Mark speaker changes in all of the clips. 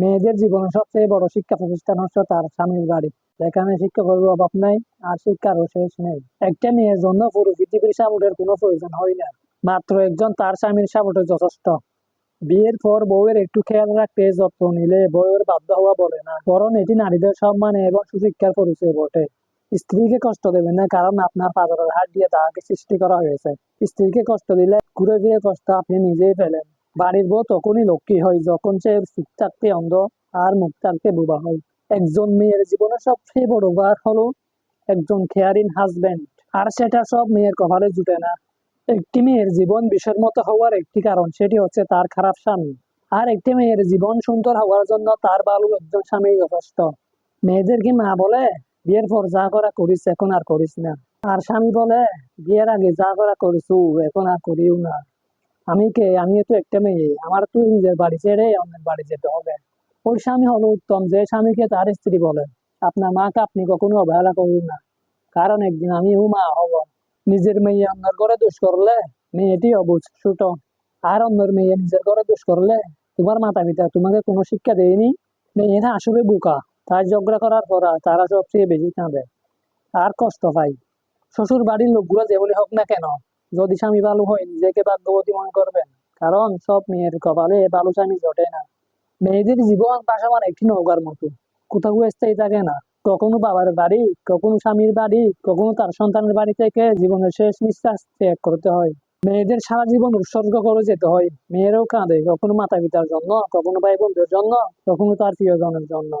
Speaker 1: মেয়েদের জীবনে সবচেয়ে বড় শিক্ষা প্রতিষ্ঠান হচ্ছে তার স্বামীর বাড়ি। যেখানে শিক্ষকের অভাব নাই আর শিক্ষারও শেষ নেই। একটা মেয়ের জন্য পুরো পৃথিবীর সাপোর্টের কোনো প্রয়োজন হয় না। মাত্র একজন তার স্বামীর সাপোর্টে যথেষ্ট। বিয়ের পর বউয়ের একটু খেয়াল রাখতে যত্ন নিলে বউয়ের বাধ্য হওয়া বলে না। বরং এটি নারীদের সম্মানে এবং সুশিক্ষার পরিচয় বটে। স্ত্রীকে কষ্ট দেবেন না কারণ আপনার পাথরের হাত দিয়ে তাহাকে সৃষ্টি করা হয়েছে। স্ত্রীকে কষ্ট দিলে ঘুরে ফিরে কষ্ট আপনি নিজেই ফেলেন। বাড়ির বউ তখনই লক্ষ্মী হয়, যখন সে চুপ থাকতে অন্ধ আর মুখ থাকতে বোবা হয়। একজন মেয়ের জীবনে সবচেয়ে বড় বার হলো একজন কেয়ারিং হাজবেন্ড আর সেটা সব মেয়ের কপালে জুটে না। একটি মেয়ের জীবন বিষের মতো হওয়ার একটি কারণ, সেটি হচ্ছে তার খারাপ স্বামী। আর একটি মেয়ের জীবন সুন্দর হওয়ার জন্য তার ভালো একজন স্বামী যথেষ্ট। মেয়েদের কি মা বলে, বিয়ের পর যা করা করিস এখন আর করিস না। আর স্বামী বলে, বিয়ের আগে যা করা করিস এখন আর করিও না। আমি কে? আমি তো একটা মেয়ে। আমার তো নিজের বাড়ি ছেড়ে অন্যের বাড়ি যেতে হবে। ওই স্বামী হলো উত্তম, যে স্বামীকে তার স্ত্রী বলে, আপনার মাকে আপনি কখনো অবহেলা করুন না। কারণ একদিন আমিও মা হব। নিজের মেয়ে অন্যের ঘরে দোষ করলে মেয়েটি অবুঝ, ছোট। আর অন্যের মেয়ে নিজের ঘরে দোষ করলে তোমার মাতা পিতা তোমাকে কোনো শিক্ষা দেয়নি? মেয়েরা আসলে বোকা। তাই ঝগড়া করার পর তারা সবচেয়ে বেশি কাঁদে। আর কষ্ট পায় শ্বশুর বাড়ির লোকগুলো যেগুলি হোক না কেন যদি স্বামী ভালো হয়, নিজেকে ভাগ্যবতী মনে করবেন। কারণ সব মেয়ের কপালে ভালো স্বামী জটে না। মেয়েদের জীবন পাশাপাশি একটি নৌকার মতো। কোথাও স্থায়ী থাকে না। কখনো বাবার বাড়ি, কখনো স্বামীর বাড়ি, কখনো তার সন্তানের বাড়ি থেকে জীবনের শেষ নিঃশ্বাস ত্যাগ করতে হয়। মেয়েদের সারা জীবন উৎসর্গ করে যেতে হয়। মেয়েরাও কাঁদে, কখনো মাতা পিতার জন্য, কখনো ভাই বোনদের জন্য, কখনো তার প্রিয়জনের জন্য।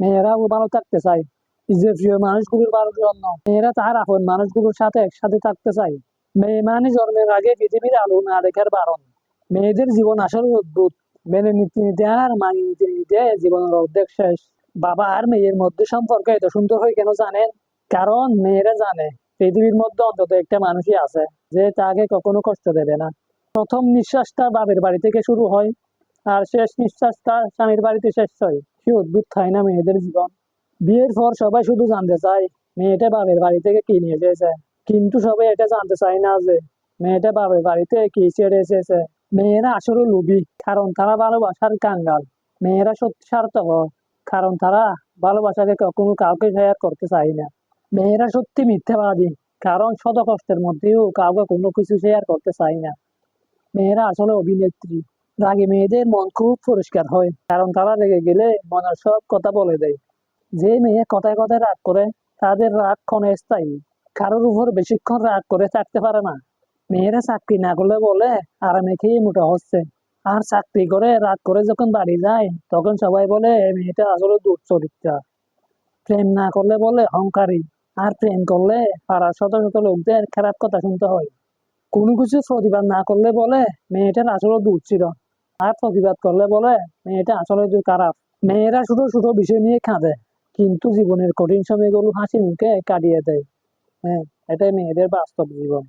Speaker 1: মেয়েরাও ভালো থাকতে চায়। নিজের প্রিয় মানুষগুলোর ভালোর জন্য। মেয়েরা তার আপন মানুষগুলোর সাথে একসাথে থাকতে চায়। মেয়ে মানে জন্মের আগে পৃথিবীর আলো না দেখার বারণ। মেয়েদের জীবন আসলে অদ্ভুত। মেনে নিতে নিতে আর মানিয়ে নিতে নিতে জীবনের অর্ধেক শেষ। বাবা আর মেয়ের মধ্যে সম্পর্ক এত সুন্দর হয় কেন জানেন? কারণ মেয়েরা জানে, পৃথিবীর মধ্যে অন্তত একটা মানুষই আছে, যে তাকে কখনো কষ্ট দেবে না। প্রথম নিঃশ্বাসটা বাবের বাড়ি থেকে শুরু হয়, আর শেষ নিঃশ্বাসটা স্বামীর বাড়িতে শেষ হয়। কি অদ্ভুত খায় না, মেয়েদের জীবন? বিয়ের পর সবাই শুধু জানতে চায়, মেয়েটা বাবের বাড়ি থেকে কি নিয়ে এসেছে কিন্তু সবাই এটা জানতে চায় না যে মেয়েটা বাবের বাড়িতে কি ছেড়ে এসেছে মেয়েরা আসলে লোভী, কারণ তারা ভালোবাসার কাঙ্গাল। মেয়েরা সত্যি স্বার্থপর, কারণ তারা ভালোবাসাকে কখনো কাউকে শেয়ার করতে চায় না। মেয়েরা সত্যি মিথ্যাবাদী, কারণ শত কষ্টের মধ্যেও কাউকে কোনো কিছু শেয়ার করতে চায় না। মেয়েরা আসলে অভিনেত্রী। রাগে মেয়েদের মন খুব পরিষ্কার হয়, কারণ তারা রেগে গেলে মনের সব কথা বলে দেয়। যে মেয়ে কথায় কথায় রাগ করে, তাদের রাগ ক্ষণে স্থায়ী। কারোর উপর বেশিক্ষণ রাগ করে থাকতে পারে না। মেয়েরা চাকরি না করলে বলে আরামে খেয়ে মোটা হচ্ছে? আর চাকরি করে রাগ করে যখন বাড়ি যায়, তখন সবাই বলে মেয়েটা আসলে দূর চরিত্রা প্রেম না করলে বলে, অহংকারী। আর প্রেম করলে পাড়ার শত শত লোকদের খারাপ কথা শুনতে হয়। কোনো কিছু প্রতিবাদ না করলে বলে, মেয়েটার আসলে দূর ছিল আর প্রতিবাদ করলে বলে, মেয়েটা আসলে দূর খারাপ। মেয়েরা শুধু ছোট বিষয় নিয়ে কাঁদে, কিন্তু জীবনের কঠিন সময়গুলো হাসি মুখে কাটিয়ে দেয়। হ্যাঁ এটাই মেয়েদের বাস্তব জীবন।